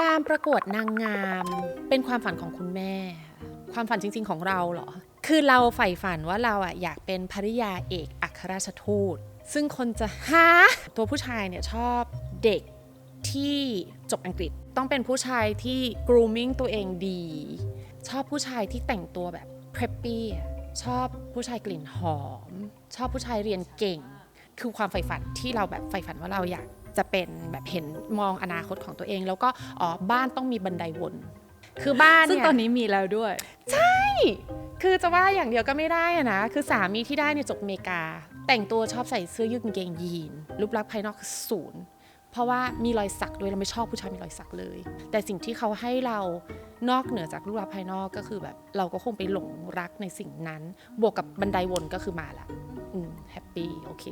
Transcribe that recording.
การประกวดนางงามเป็นความฝันของคุณแม่ ความฝันจริง ๆ ของเราเหรอ คือเราใฝ่ฝันว่าเราอะอยากเป็นภริยาเอกอัครราชทูต ซึ่งคนจะฮะตัวผู้ชายเนี่ยชอบเด็กที่จบอังกฤษต้องเป็นผู้ชายที่ grooming ตัวเองดี ชอบผู้ชายที่แต่งตัวแบบ preppy ชอบผู้ชายกลิ่นหอม ชอบผู้ชายเรียนเก่ง คือความใฝ่ฝันที่เราแบบใฝ่ฝันว่าเราอยาก จะเป็นแบบเห็นมองอนาคตของตัวเอง แล้วก็อ๋อบ้านต้องมีบันไดวนคือบ้านซึ่งเนี่ยตอนนี้มีแล้วด้วยคือจะว่าอย่างเดียวก็ไม่ได้อะนะ คือสามีที่ได้เนี่ยจบอเมริกา แต่งตัวชอบใส่เสื้อยืดกางเกงยีนรูปลักษณ์ภายนอกคือศูนย์เพราะว่ามีรอยสักด้วยเราไม่ชอบผู้ชายมีรอยสักเลย แต่สิ่งที่เขาให้เรานอกเหนือจากรูปลักษณ์ภายนอกก็คือแบบเราก็คงไปหลงรักในสิ่งนั้น บวกกับบันไดวนก็คือมาละอืมแฮปปี้โอเค